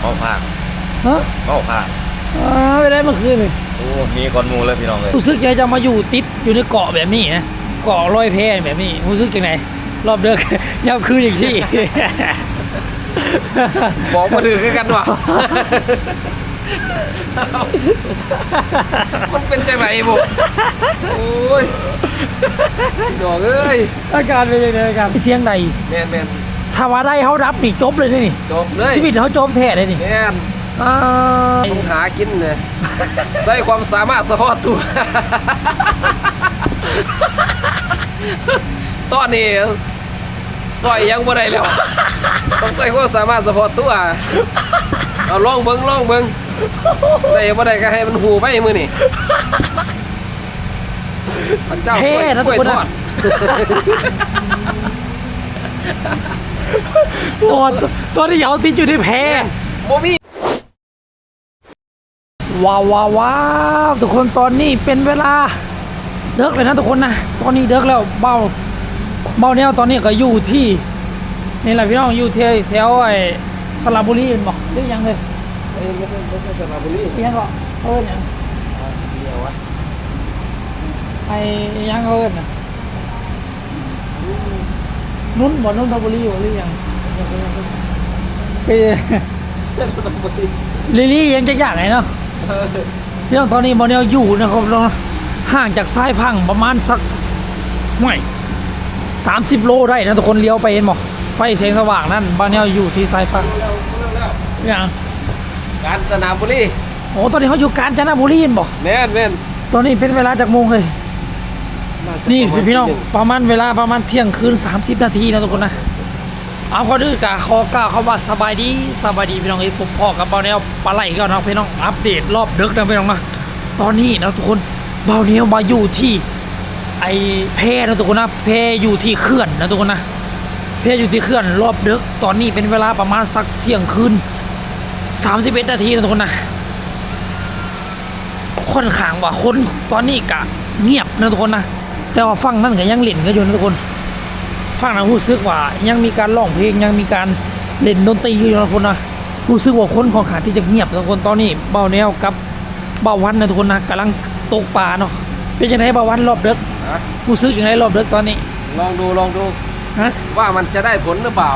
เมาผ้าฮะเมาผ้าอ่าไปได้เมื่อคืนเลยโอ้มีก้อนหมูเลยพี่น้องเลยรู้สึกอยากจะมาอยู่ติดอยู่ในเกาะแบบนี้นะเกาะลอยแพแบบนี้รู้สึกยังไงรอบเดิกยามคืนอย่างที่ บอกมาถือคือกันว่ะ มันเป็นจังไรบุโอ้ยดอกเอ้ยอาการเป็นยังไงอาการเสียงใดแมนแมน ถ้าว่าได้เขารับนี่จบเลยนี่จบเลยชีวิตเขาจบแท้เลยนี่แมนอ่าต้องหากินเลยใส่ความสามารถเฉพาะตัว ตอนนี้ซอยยังบ่ได้แล้ว ต้องใส่ความสามารถเฉพาะตัว เอาลองเบิ่งลองเบิ่งได้บ่ได้ก็ให้มันหูไปมื้อนี่พระเจ้าแพ้ช่วยนะกทุล้กวยคนทอนะด ตัวตัวที่เขาติดอยู่ในแพบ่มีว้าวว้าวว้าวทุกคนตอนนี้เป็นเวลาเดิกเลยนะทุกคนนะตอนนี้เดิกแล้วเบาเบาแนวตอนนี้ก็อยู่ที่นี่แหละพี่น้องอยู่ที่แถวไอ้สระบุรีเห็นบอกหรือยังเลยเอ้ยไม่ใช่ไม่ใช่สระบุรียังก็เอิ้นหยังเดียววะไอ้ยังเอิ้นน่ะ นุ่นบ่นุ่นทบุรีบ่หรือยังไปสระบุรีลิลี่ยังจะอย่างไหนเนาะเออพี่น้องตอนนี้โมเดลอยู่นะครับเราห่างจากซ้ายพังประมาณสักไม่สามสิบโลได้นะทุกคนเลี้ยวไปเห็นบอกไฟแสงสว่างนั่นบ้านเนี้ยอยู่ที่ซ้ายพังเร็วเร็วเร็วอย่างการสนามบุรีโอ้ตอนนี้เขาอยู่กาญจนบุรีเห็นบอกแม่นแม่นตอนนี้เป็นเวลาจากโมงเลยาจะ นี่สิพี่น้องประมาณเวลาประมาณเที่ยงคืน 30 นาทีนะทุกคนนะ เอาก็ดื้อกะขอกล่าวคำว่าสบายดีสบายดีพี่น้องไอ้ผมพ่อกับเบาแนวปลาไหลก็นะพี่น้องอัปเดตรอบดึกนะพี่น้องนะตอนนี้นะทุกคนเบาแนวมาอยู่ที่ไอ้แพนะทุกคนนะแพอยู่ที่เขื่อนนะทุกคนนะแพอยู่ที่เขื่อนรอบดึก ตอนนี้เป็นเวลาประมาณสักเที่ยงคืน 31 นาทีนะทุกคนนะค่อนข้างว่าคนตอนนี้กะเงียบนะทุกคนนะ แต่ว่าฟังนั่นก็ยังเล่นกันอยู่นะทุกคนฟังนะรู้สึกว่ายังมีการร้องเพลงยังมีการเล่นดนตรีอยู่นะทุกคนนะรู้สึกว่าคนของขาที่จะเงียบนะทุกคนตอนนี้เบาแนวกับเบาวันนะทุกคนนะกำลังตกปลาเนาะเป็นยังไงเบาวันรอบเด็กฮะรู้สึกยังไงรอบเด็กตอนนี้ ลองดูลองดูฮะว่ามันจะได้ผลหรือเปล่า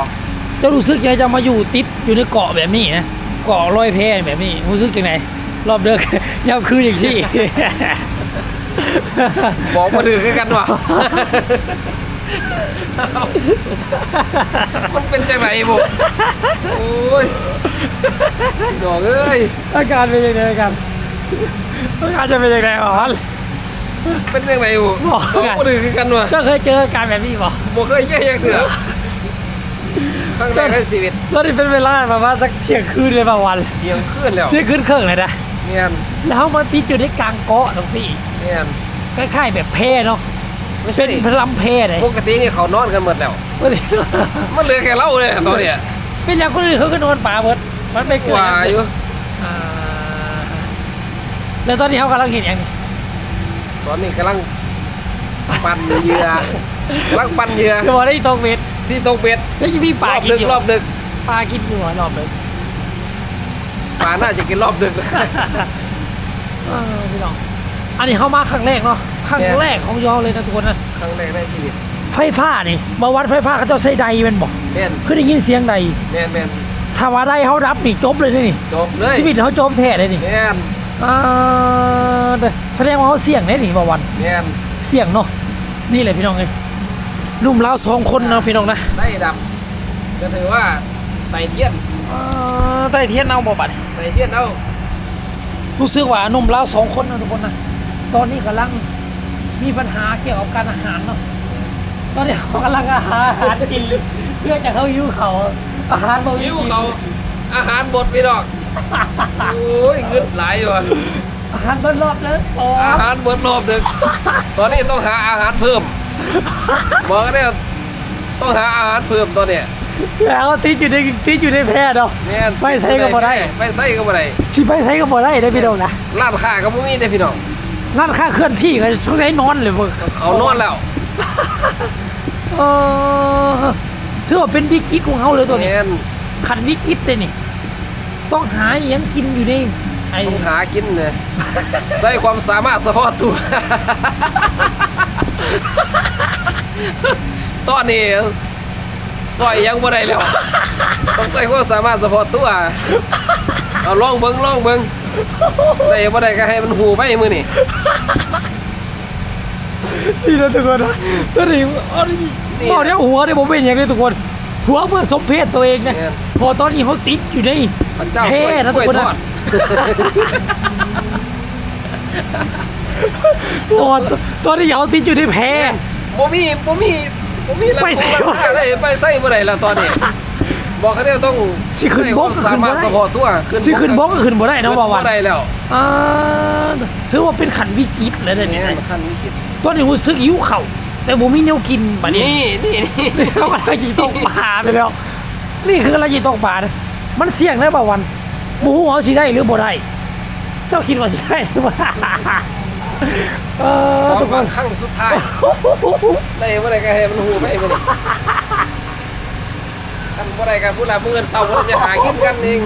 จะรู้สึกยังไงจะมาอยู่ติดอยู่ในเกาะแบบนี้นะเกาะลอยแพแบบนี้รู้สึกยังไงรอบเด็กยามคืนอย่างที่ บอกมาถือคือกันว่ะมันเป็นจังไรบุโอ้ยดอกเอ้ยอาการเป็นยังไงกันอาการจะเป็นยังไงอ๋อเป็นจังไรบุบอกบอกมาถือคือกันว่ะเจ้าเคยเจออาการแบบนี้ป่ะบ่เคยแย่ยังเถื่อครั้งแรกในชีวิตตอนนี้เป็นเวลาประมาณสักเที่ยงคืนเลยบางวันเที่ยงคืนแล้วเที่ยงคืนครึ่งเลยนะเนียนแล้วมาติดอยู่ในกลางเกาะตรงสี่ เนียนคล้ายๆแบบแพเนาะไม่ใช่เป็นพลำแพเลยปกตินี่เขานอนกันหมดแล้ว มันเหลือแค่เราเลยตอนเนี้ยเป็นอย่างคนอื่นเขาก็นอนป่าหมดมันไม่กเกิดว่าอยู่อ่าแล้วตอนนี้เขากำลังเห็นอย่างนี้ตอนนี้กำลังปั่นเหยื่อกำลังปั่นเหยื่อจะบอกได้ตรงเม็ดซีตรงเป็ดแล้วยังมีรปลาอบกินดึกอยู่รอบดึกปลากินอยู่เหรอรอบเลยปลาน่าจะกินรอบดึก เออพี่น้อง อันนี้เข้ามาครั้งแรกเนาะครั้งเนี่ยแรกของยอเลยนะทุกคนนะครั้งแรกในชีวิตไฟฟ้านี่มาวัดไฟฟ้าเขาเจ้าใช้ใดเป็นบอกแม่นคือได้ยินเสียงใดแม่นแม่นถ้าว่าได้เขารับนี่จบเลยนี่จบเลยชีวิตเขาจบแท้เลยนี่แม่นอ่าเด้อแสดงว่าเขาเสี่ยงแน่นี่บาวันแม่นเสี่ยงเนาะนี่เลยพี่น้องเอ้ยนุ่มเล้าวสองคนนะพี่น้องนะได้ดับก็ถือว่าไต่เทียนอ่าใต้เทียนเอาบ่บัดไต่เทียนเอารู้สึกว่านุ่มเล้าวสองคนนะทุกคนนะ ตอนนี้กำลังมีปัญหาเกี่ยวกับการอาหารเนาะตอนนี้เขากำลังอาหารอาหารกินเพื่อจะเขายิ้วเขาอาหารบ่มียิ้วกินเขาอาหารบดพี่ดอกโอ้ยเงึดหลายอยู่อะอาหารเบิ้ลรอบเลยโอ้อาหารบดรอบดึกตอนนี้ต้องหาอาหารเพิ่มบอกกันเนี่ยต้องหาอาหารเพิ่มตอนเนี้ยแล้วติดอยู่ในติดอยู่ในแพร่เนาะแม่นไปใช้ก็บ่ได้ไปใส่ก็บ่ได้สิไปใช้ก็บ่ได้ได้อพี่น้องนะร้านค้าก็บ่มีได้พี่น้อง ร้านค้าเคลื่อนที่ก็ช่วงไหนนอนเลยมึงเขานอนแล้ว เออถือว่าเป็นวิกฤตของเขาเลยตัวนี้แม่นขันวิกฤตเลยนี่ ต้องหาอหยังกินอยู่นี่ไอ้ต้องหากินเนี่ยใส่ความสามารถเฉพาะตัว ตอนนี้ซอยยังบ่ได้แล้ว ต้องใส่ความสามารถเฉพาะตัว เอาลองเบิ่งลองเบิ่ง ได้บ่ได้ก็ให้มันหูไปมื้อนี่นี่นะทุกคนนะตัวนี้เอาดิบอกเนี่ยหัวเนี่ยผมเป็นอย่างนี้ทุกคน หัวเพื่อสมเพศตัวเองนะพอตอนนี้เขาติดอยู่ในพระเจ้าเท่ช่วยนะทุช่กวยคนทนะอดพอตอนนี้เขาติดอยู่ในแพบ่มีบ่มีบ่มีแล้วไปใส่ราคาเลยไปใส่บ่ได้แล้วตอนนี้ บอกเขาเดียวต้องสิขึ้นใส่บคกวามสามารถขึ้นบ่ได้เฉพาะตัวสิขึ้นบกก็ขึ้นบ่ได้นะว่าวันขึ้บ่ได้แล้วอ่าถือว่าเป็นขันวิกฤตเลยเดี๋ยวนี่นี้มันขั้นวิกฤตตอนนี้รู้สึกหิวเข่าวแต่ผมมีแนวกินบัดนี้ นี่นี่นี่เขากำลังจีตกปลาไปแล้ว นี่คืออะไรจีตกปลานะมันเสี่ยงได้ป่าวันหมูเอาสิได้หรือบ่ได้ เจ้าคิดว่าสิได้หรือบ่ได้เออของทุกคบานงครั้งสุดท้ายได้บ่ได้ก็ให้มันหูไปบ่ได้ คันบ่ได้ก็ผู้ละมื้อเช้าบ่ได้จะหากินกันเอง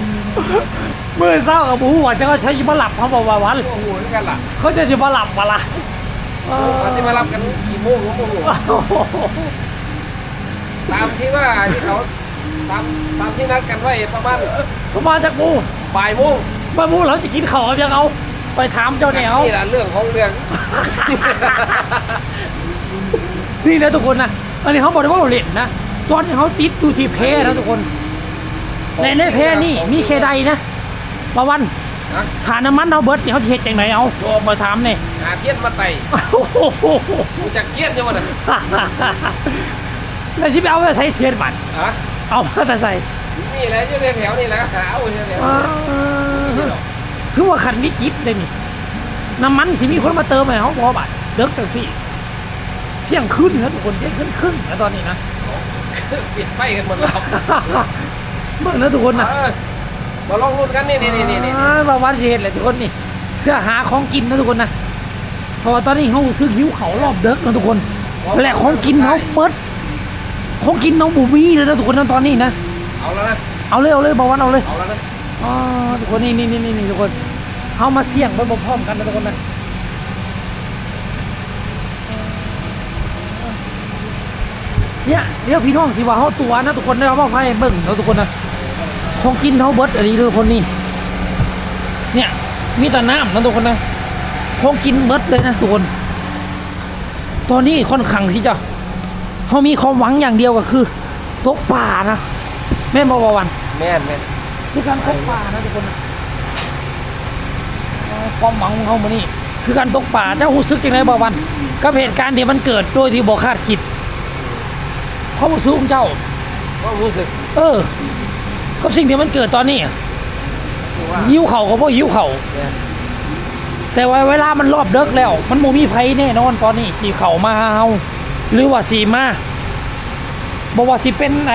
เมื่อเศร้ากับหมูหัวจะก็ใช้ยิมาหลับเขาบอกว่าวันโอ้โหคือกันล่ะเขาจะยิมาหลับมาละเออเขาสิมารับกันกี่โมงก็บ่รู้ตามที่ว่าที่เขาตามตามที่นัดกันไว้ประมาณผมมาจากหมูบ่ายโมงบ้าหมูเราจะกินข้าวยังเอา ไปถามเจ้าแนวนี่แหละเรื่องของเรื่อง นี่นะทุกคนนะอันนี้เขาบอกได้ว่าเราเล่นนะ ตอนนี้เขาติดอยู่ที่เพนะทุกคน ในในเพนี่มีเคใดนะมาวันฮะ ฐานน้ำมันเอาเบิร์ดเขาจะเฮ็ดจังไหนเอาโทรมาถามเนี่ยหาเทียนมาไต่โอ้โหกูจะเทียนยังวะน่ะแล้วชิไปเอาไปใส่เทียนบัตรฮะเอามาแต่ใส่นี่แหละอยู่ในแถวนี่แหละหาเอาอยู่ในแถวอ่าคือว่าขันวิกฤตเลยนี่น้ำมันสิมีคนมาเติมให้เขาพอบัตรเลิกจังสิเที่ยงคืนนะทุกคนเที่ยงคืนครึ่งนะตอนนี้นะ ปิดไฟกันหมดแล้วเมื่อนะทุกคนนะเออมาลองรุ่นกันนี่นี่นี่นี่อ่าประวันสิเห็นแหละทุกคนนี่เพื่อหาของกินนะทุกคนนะเพราะว่าตอนนี้เขาคือหิวเขารอบเด็กนะทุกคนแหละของกินเขาเปิดของกินน้องบูบี้เลยนะทุกคนนะตอนนี้นะเอาแล้วนะเอาเลยเอาเลยบอกวันเอาเลยเอาแล้วนะอ๋อทุกคนนี่นี่นี่นี่ทุกคนเขามาเสี่ยงไปพร้อมๆกันนะทุกคนนะ เนี่ยเดี๋ยวพี่น้องสิว่าเขาตัวนะทุกคนได้เอาไฟเบิ่งนะทุกคนนะของกินเขาเบิดอะไรทุกคนนี่เนี่ยมีแต่น้ำนะทุกคนนะของกินเบิดเลยนะทุกคน ตอนนี้ค่อนข้างที่จะเขามีความหวังอย่างเดียวก็คือตกป่านะแม่นบอกว่าวันแม่นแม่นคือการตกปลานะทุกคนนะเอ่อความหวังของเขามานี่คือการตกปลาเจ้าหูซึกยังไงบ่าวันกับเหตุการณ์ที่มันเกิดโดยที่บอกคาดคิด เขาหูซึกของเจ้า ก็รู้สึกเออกับสิ่งที่มันเกิดตอนนี้อะว่ายิ้วเข่าก็บ่ยิ้วเข่าแม่นแต่ว่าเวลามันรอบเลิกแล้ว มันโมมีไผแน่นอนตอนนี้ที่เข่ามาเฮาหรือว่าสีมาบอกว่าสิเป็นไอ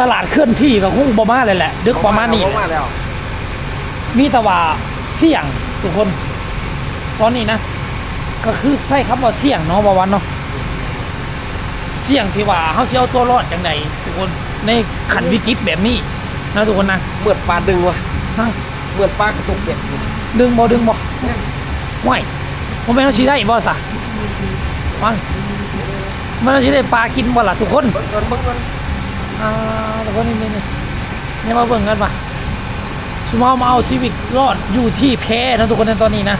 ตลาดเคลื่อนที่กับคงบ่มาเลยแหละดึกประมาณนี้เอมาแล้วมีแต่ว่าเสี่ยงทุกคน ตอนนี้นะ ก็คือใช้คำว่าเสี่ยงเนาะบาวันเนาะเสี่ยงที่ว่าเขาสิเอาตัวรอดจังไดทุกคนในขันวิกฤตแบบนี้นะทุกคนนะเมื่อปลาดึงวะฮะเมื่อปลากระตุกเป็ดดึงบ่ดึงบ่ห่วยมันเป็นเอาชีได้บ่สะมันมันเอาชีได้ปลากินบ่ล่ะทุกคนเบิ่งก่อนเบิ่งก่อนอ่าทุกคนนี่นี่นี่นี่มาเบิ่งกันป่ะสมมติมาเอาชีวิตรอดอยู่ที่แพนะทุกคนในตอนนี้นะ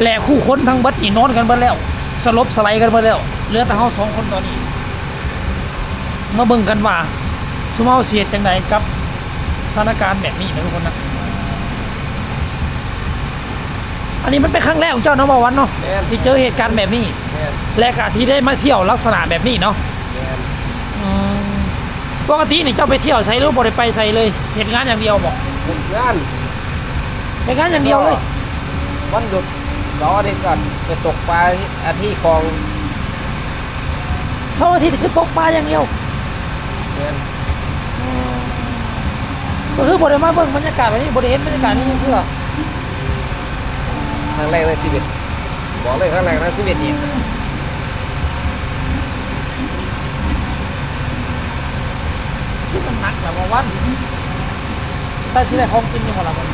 แหล่คู่คนทั้งเบัดนี่นอนกันเบิดแล้วสลบสไลด์กันเบิดแล้วเหลือแต่เฮาสองคนตอนนี้ มาเบิ่งกันว่าสมมติเสียจังใดกับสถานการณ์แบบนี้นะทุกคนนะอันนี้มันเป็นครั้งแรกของเจ้าเนาะบาวันเนาะแม่น ที่เจอเหตุการณ์แบบนี้ แม่นและกาที่ได้มาเที่ยวลักษณะแบบนี้เนาะแม่นอืมปกตินี่เจ้าไปเที่ยวใส่หรือบ่ได้ไปใส่เลยเห็นงานอย่างเดียวบอกเฮ็ดงานเห็นงานอย่างเดียวเลย วันหยุดเสาร์อาทิตย์ก่อนไปตกปลาที่อาที่คลองเสาร์อาทิตย์คือตกปลาอย่างเดียว แม่นก็คือบ่ได้มาเบิ่งบรรยากาศแบบนี้บ่ได้เห็นบรรยากาศนี้เพื่อครั้งแรกในชีวิตบอกเลยครั้งแรกในชีวิตนี่ที่มันหนักแบบว่าวันถ้าที่ได้ของกินอยู่หมดละมัน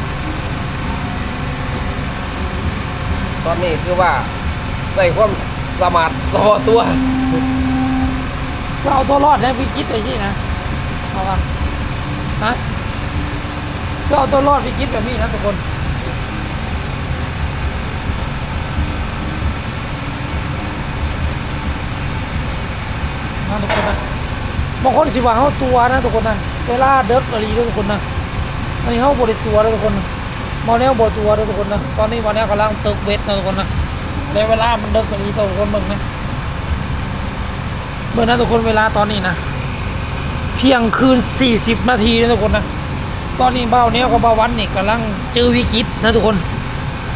ตอนนี้คือว่าใส่ความสมาร์ทเฉพาะตัว ก็เอาตัวรอดในวิกฤตไปที่นะเอาละฮะก็เอาตัวรอดวิกฤตแบบนี้นะทุกคนนะทุกคนนะบางคนสิว่าเขาตัวนะทุกคนนะเวลาเดิฟอะไรด้ทุกคนนะอันนี้เขาบริตัวแล้วทุกคนมอแนวบริตัวแล้วทุกคนนะตอนนี้มอแนวกำลังเติกเวทนะทุกคนนะในเวลามันเดิฟอะไรทุกคนมึงนะ เมื่อนั้นทุกคนเวลาตอนนี้นะ เที่ยงคืน 40 นาทีนะทุกคนนะ ตอนนี้เบ้าเนี้ยกับเบ้าวันนี่กำลังเจอวิกฤตนะทุกคน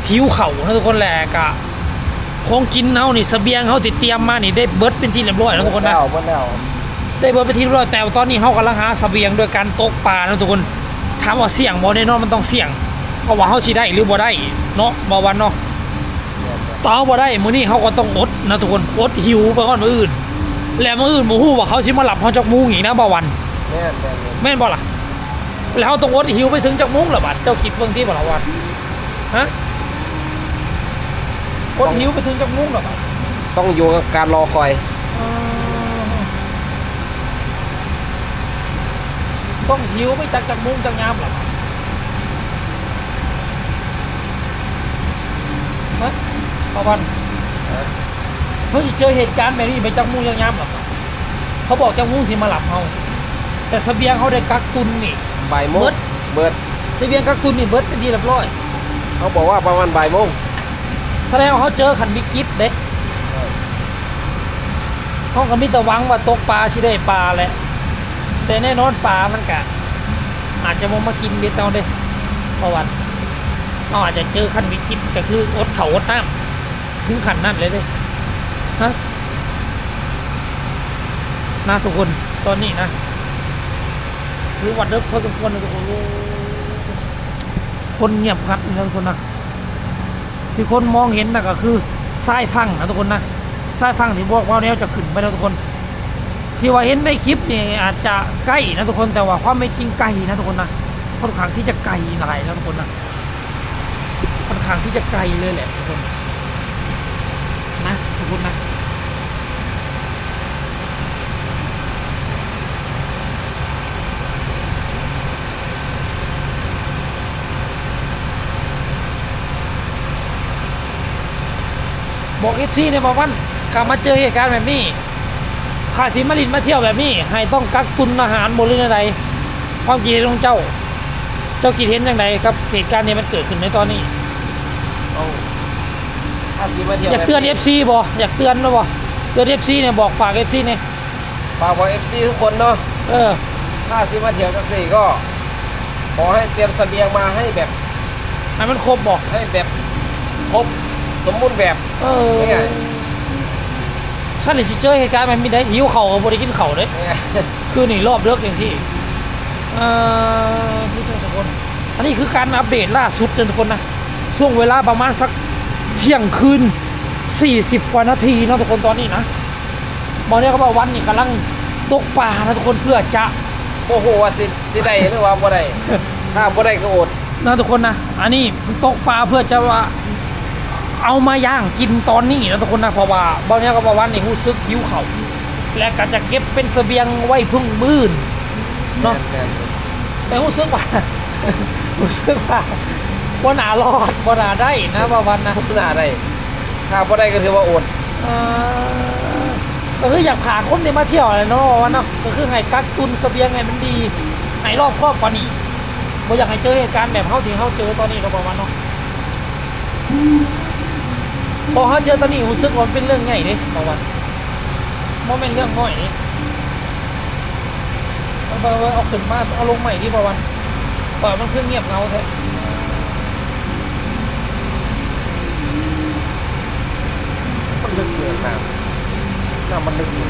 หิวเข่าวนะทุกคนแหละกะของกินเฮานี่เสบียงเฮาติดเตรียมมานี่ได้เบิดเป็นที่เรียบร้อยแล้วทุกคนนะแล้วหมดแล้วได้เบิดเป็นที่เรียบร้อยแต่ว่าตอนนี้เฮากำลังหาเสบียงโดยการตกปลานะทุกคนถามว่าเสี่ยงบ่แน่นอนมันต้องเสี่ยงเพราะว่าเฮาสิได้หรือบ่ได้เนาะบ่วันเนาะตอบ่ได้มื้อนี้เฮาก็ต้องอดนะทุกคนอดหิวไปก่อนมื้ออื่น แล้วมื้ออื่นบ่ฮู้ว่าเขาสิมาหลับเฮาจักมุงอีกนะบ่วันแม่นแม่นแม่นแม่นบ่ล่ะแล้วเฮาต้องอดหิวไปถึงจักมุงล่ะบัดเจ้าคิดเบิ่งที่บ่ล่ะวันฮะอดหิวไปถึงจักมุงล่ะบัดต้องอยู่กับการรอคอย ต้องหิวไปจากจักมุงจักยามล่ะบัดฮะบ่วัน เฮ้ยเจอเหตุการณ์แบบนี้ไปจักมุงจักยามล่ะบัดเขาบอกจักมุงสิมาหลับเฮาแต่เสบียงเขาได้กักตุนนี่บ่ายโมเบิงดเบิดเสบียงกักตุนนี่เบิดเป็นที่เรียบร้อย เขาบอกว่าประมาณบ่ายโมงแสดงว่าเขาเจอขันวิกฤตเด็กเขาก็มีแต่หวังว่าตกปลาชิได้ปลาแหละแต่แน่นอนปลามันกะอาจจะมองมากินเด็ดเอาเด้เพราะวันเขาอาจจะเจอขันวิกฤตก็คืออดเขาอดน้ำถึงขันนั่นเลยเด้ ฮะน่าทุกคนตอนนี้นะคือวัดเดิมพอสมควรนะทุกคนคนเงียบพัดนะทุกคนนะที่คนมองเห็นนะก็คือทรายฟังนะทุกคนนะทรายฟังที่บอกว่าแนวจะขึ้นไปแล้วทุกคน ที่ว่าเห็นในคลิปนี่อาจจะใกล้นะทุกคนแต่ว่าความไม่จริงไกลนะทุกคนนะค่อนข้างที่จะไกลหลายนะทุกคนนะค่อนข้างที่จะไกลเลยแหละทุกคนนะทุกคนนะ บอกเอฟซีเนี่ยบอกว่าข้ามาเจอเหตุการณ์แบบนี้ข้าสิมาลินมาเที่ยวแบบนี้ ให้ต้องกักตุนอาหารบนเรือใดความคิดเห็นของเจ้า เจ้าคิดเห็นอย่างไรครับเหตุการณ์นี้มันเกิดขึ้นในตอนนี้เอาถ้าสิมาเที่ยวอยากเตือนเอฟซีบ่อยากเตือนนะบ่เตือนเอฟซีเนี่ยบอกฝากเอฟซีเนี่ยฝากบอกเอฟซีทุกคนเนาะเออ ถ้าสิมาเที่ยวจังสี่ก็ขอให้เตรียมเสบียงมาให้แบบให้มันครบบ่ให้แบบครบ สมบูรณ์แบบเออนี่ไงฉันเลยสิเจอเหตุการณ์มันมีได้หิวเข่าวกับ่ได้กินเข่าวเด้เนี่ยคือนี่รอบเลิกอย่างที่เอ่อพี่ทุกคน อันนี้คือการอัปเดตล่าสุดเลยทุกคนนะ ช่วงเวลาประมาณสักเที่ยงคืน 40กว่านาทีนะทุกคนตอนนี้นะบอกเนี่ยเขาบอกวันนี้กำลังตกปลานะทุกคนเพื่อจะ โอ้โหว่าสิสิได้หรือว่าบ่ได้ถ้าบ่ได้ก็อดนะทุกคนนะ อันนี้ตกปลาเพื่อจะว่า เอามาย่างกินตอนนี้นะทุกคนนะเพราะว่าบางเนี้ยก็บอกว่านี่รู้สึกหิวเขาวและก็จะเก็บเป็นเสบียงไว้เพึ่งมื้นเนาะแม่นแต่รู้สึกว่ารู้สึกว่าบ่น่ารอดบ่น่าได้นะบางวันนะๆบ่น่าได้ถ้าบ่ได้ก็ถือว่าอดเอ่อก็คืออยากผ่าคนที่มาเที่ยวเลยเนาะว่าเนาะก็คือให้กักตุนเสบียงให้มันดีให้รอบครอบกว่านี้บ่อยากให้เจอเหตุการณ์แบบเฮาที่เฮาเจอตอนนี้เราบอกว่าเนาะ พอเขาเจอตอนนี้รู้สึกว่ามันเป็นเรื่องใหญ่เด้บอกว่าบ่แม่นเรื่องน้อยเด้เอาเอาเอาขึ้นมาเอาลงใหม่ที่บอกว่าปล่อยมันขึ้นเงียบเงาแท้มันลึกเกินน้ำน้ำมันลึกอยู่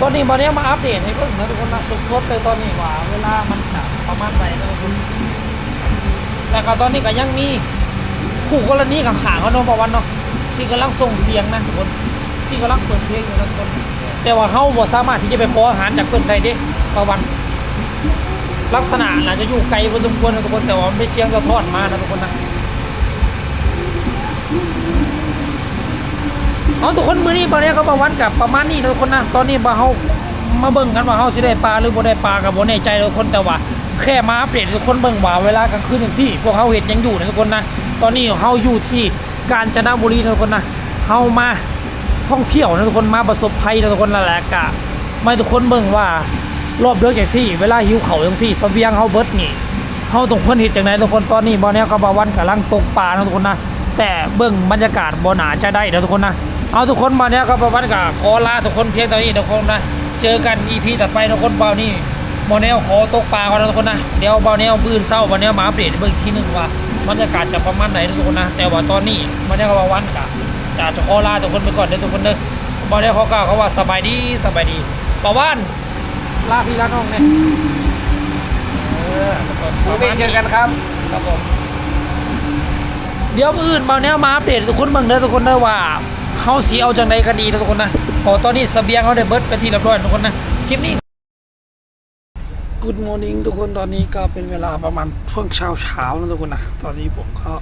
ตอนนี้มาเนี้ยมาอัปเดตให้เพิ่งนะทุกคนนะสดๆเลยตอนนี้ว่า เวลามันจะประมาณไหนนะทุกคนแล้วก็ตอนนี้ก็ยังมีผู้กรณีกับหางเขาเนาะประวันเนาะที่กำลังส่งเสียงนะทุกคนที่กำลังเปิดเพลงอยู่นะทุกคนแต่ว่าเขาบ่สามารถที่จะไปขออาหารจากเพิ่นได้เด้ประวัน ลักษณะอาจจะอยู่ไกลพอสมควรนะทุกคนแต่ว่ามันไม่เสียงสะท้อนมานะทุกคนนะ เอาทุกคนมือนี้ตอนนี้ก็มาวัดกับประมาณนี้นะทุกคนนะตอนนี้มาเฮามาเบิ่งกันว่าเฮาสิได้ปลาหรือบ่ได้ปลากับบ่แน่ใจทุกคนแต่ว่าแค่มาอัปเดตให้ทุกคนเบิ่งว่าเวลากลางคืนจังซี่พวกเฮาเฮ็ดหยังอยู่นะทุกคนนะตอนนี้เฮาอยู่ที่กาญจนบุรีนะทุกคนนะเฮามาท่องเที่ยวนะทุกคนมาประสบภัยนะทุกคนนั่นแหละกะไมาให้ทุกคนเบิ่งว่ารอบเดือกอย่างซี่เวลาหิวเขาอย่างซี่เบียงเฮาเบิดนี่เฮาต้องคนเฮ็ดจังไดทุกคนตอนนี้บ่แนวก็บาวันกำลังตกปลานะทุกคนนะแต่เบิ่งบรรยากาศบ่หนาจะได้นะทุกคนนะ เอาทุกคนมาแนวก็บ่าวันก็ขอลาทุกคนเพียงเท่านี้ทุกคนนะเจอกัน EP ต่อไปทุกคนเบานี่บ่แนวขอตกปลาก่อนนะทุกคนนะเดี๋ยวบ่แนวบื้นเศร้าบ่แนวมาอัปเดตเบิ่งอีกทีหนึ่งว่าบรรยากาศจะประมาณไหนทุกคนนะ แต่ว่าตอนนี้บ่แนวก็บ่าวันก็จะจะขอลาทุกคนไปก่อนเด้อทุกคนเด้อบ่แนวขอกล่าวเขาว่าสบายดีสบายดีบ่าวันลาพี่ลาน้องเนี่ยเออมื้อนี้เจอกันครับครับผมเดี๋ยวอื่นมาเนี้ยมาอัปเดตทุกคนเบิ่งเด้อทุกคนเด้อว่า เขาสีเอาจังใดก็ดีนะทุกคนนะเพอตอนนี้เสบียงเขาได้เบิดเป็นที่เรียบร้อยทุกคนนะคลิปนี้ Good morning ทุกคนตอนนี้ก็เป็นเวลาประมาณช่วงเช้าเช้านะทุกคนนะตอนนี้ผมก็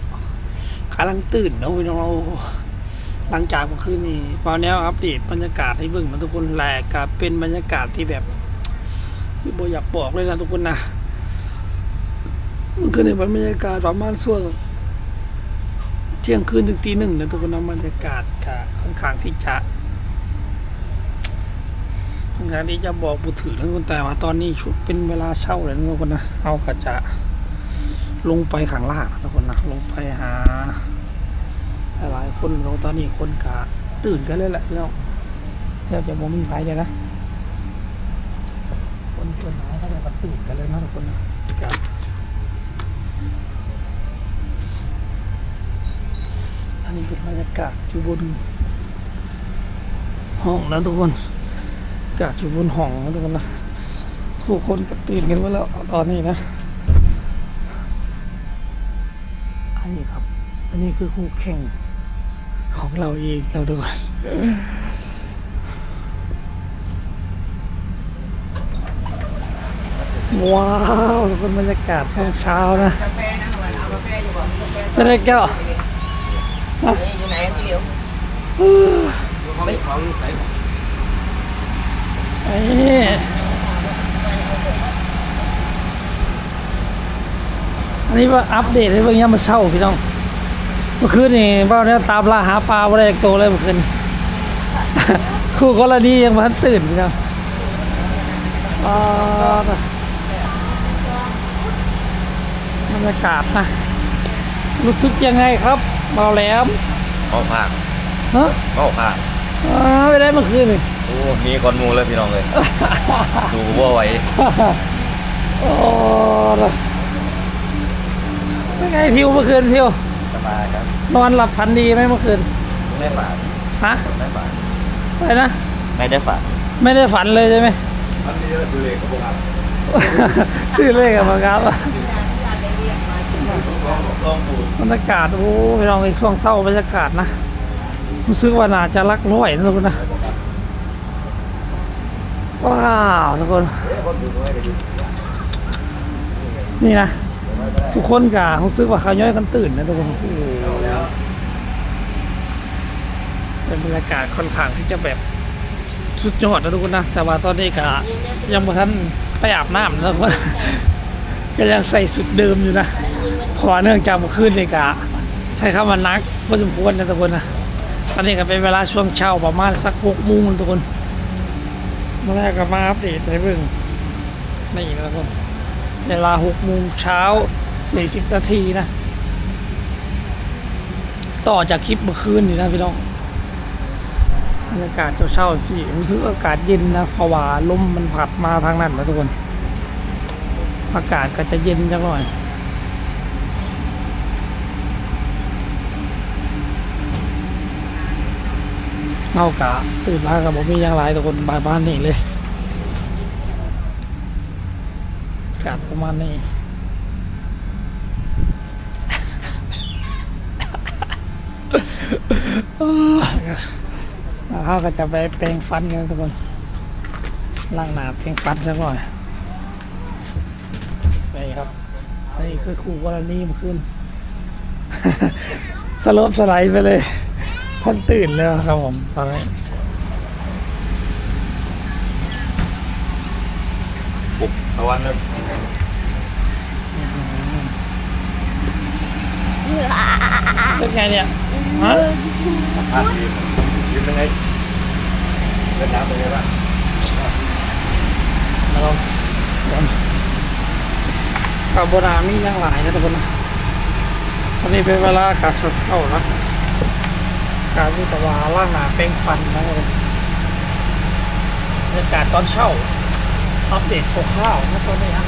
กำลังตื่นนะพี่น้องเราหลังจากเมื่อคืนนี้มาแนวอัปเดตบรรยากาศให้เบิ่งนะทุกคนแหลกก็เป็นบรรยากาศที่แบบพี่โบอยากบอกเลยนะทุกคนนะมันคือในบรรยากาศประมาณช่วง เที่ยงคืนถึงตีหนึ่งนะทุกคนนะบรรยากาศก็ค่อนข้างที่จะค่อนข้างที่จะบอกบุถือนะทุกคนแต่ว่าตอนนี้ชุดเป็นเวลาเช่าเลยนะทุกคนนะเอาก็จะลงไปข้างล่างนะทุกคนนะลงไปหาหลายคนเราตอนนี้คนกะตื่นกันเลยแหละพี่น้องเดี๋ยวจะบ่มีไฟเลยนะคนส่วนน้อยเขาจะตื่นกันเลยนะทุกคนนะครับอั นนี้เป็นบรรยากาศอยู่บนห้องนะทุกคนอากาศอยู่บนห้องนะทุกคนนะทุกคนก็ตื่นกันไปแล้วตอนนี้นะ อันนี้ครับ อันนี้คือคู่แข่งของเราเองครับทุกคนว้าวทุกคนบรรยากาศเช้าๆนะ กาแฟนะเหมือนเอากาแฟอยู่บ่กาแฟเป็นไรแก้ว นี่อยู่ไหนพี่เหลียวไอ้นี่อันนี้ว่าอัปเดตให้เบิ่งยามมาเช้าพี่น้อง เมื่อคืนนี่ว่าเนี่ยตามล่าหาปลาบ่ได้จักโตวเลยเมื่อคืนคู่กรณียังมาตื่นพี่น้องอ่าบรรยากาศนะ รู้สึกยังไงครับ เบาแหลมเอาผากฮะเอาผากอ่าไปได้เมื่อคืนนี่โอ้มีก้อนหมูเลยพี่น้องเลย ดูว่าไหวโอ้เป็นไงทิวเมื่อคืนทิวสบายครับนอนหลับฝันดีไหมเมื่อคืนไม่ได้ฝากฮะไม่ได้ฝากอะไรนะ ไม่ได้ฝากไม่ได้ฝันเลยใช่ไหมมันมีดูเลยกับพวกเราชื่อเลขกับมาครับลองปู บรรยากาศโอ้ไปลองในช่วงเศร้าบรรยากาศนะรู้สึกว่าน่าจะรักร้อยนะทุกคนนะว้าวทุกคน นี่นะทุกคนกะรู้สึกว่าเขาย่อยกันตื่นนะทุกคนโอ้เป็นบรรยากาศค่อนข้างที่จะแบบสุดยอดนะทุกคนนะแต่ว่าตอนนี้กะยังบ่ทันไปอาบน้ำนะทุกคน ก็ยังใส่สุดเดิมอยู่นะ เพราะว่าเนื่องจากเมื่อคืนนี่กะใช้คำว่านักพอสมควรนะทุกคนนะตอนนี้ก็เป็นเวลาช่วงเช้าประมาณสักหกโมงทุกคนเมื่อแรกก็มาอัปเดตให้เบิ่งนี่นะทุกคนเวลาหกโมงเช้าสี่สิบนาทีนะ ต่อจากคลิปเมื่อคืนนี่นะพี่น้องบรรยากาศเช้าๆสิรู้สึกอากาศเย็นนะเพราะว่าลมมันผัดมาทางนั้นนะทุกคน อากาศก็จะเย็นจังหน่อยเท่ากะตื่นมากับผมมีอย่างไรทุกคนบายบ้านนี่เลยอากาศประมาณนี้เขาก็จะไปแปรงฟันกันทุกคนล้างหนาแปรงฟันสักหน่อยไปครับ นี่คือคู่กรณีเมาขึ้น สลบสไลด์ไปเลยท่านตื่นแล้วครับผมตอนนี้ปลุกตะวันเลยเป็นไงเนี่ยฮะพาทีมยืนยังไงเล่นน้ำเป็นไงบ้างเรา คาโบนามีอย่างหลายนะทุกคนนะวันนี้เป็นเวลาการสดเข้านะการวิตวาล่างหนาเป้งฟันนะครับผมบรรยากาศตอนเช้าอัปเดตคร่าวๆนะตอนนี้นะ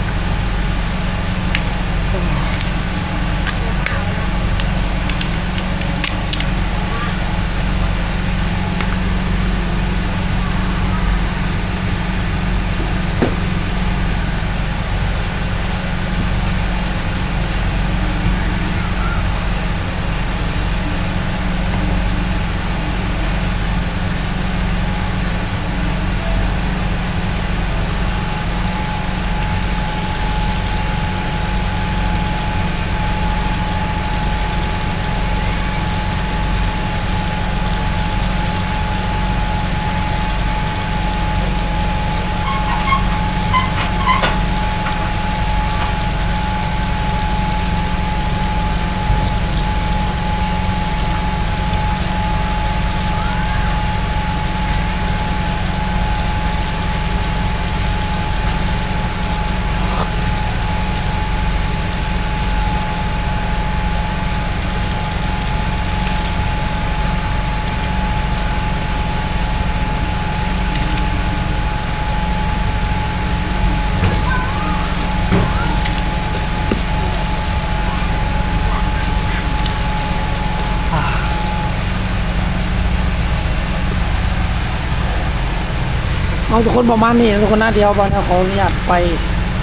เอาทุกคนประมาณนี้ทุกคนนะเดี๋ยวบอลขออนุญาตไป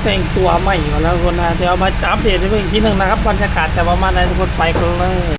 แต่งตัวใหม่ก่อนแล้วทุกคนนะเดี๋ยวมาอัปเดตให้เพื่อนอีกทีหนึ่งนะครับบรรยากาศจะประมาณไหนทุกคนไปกันเลย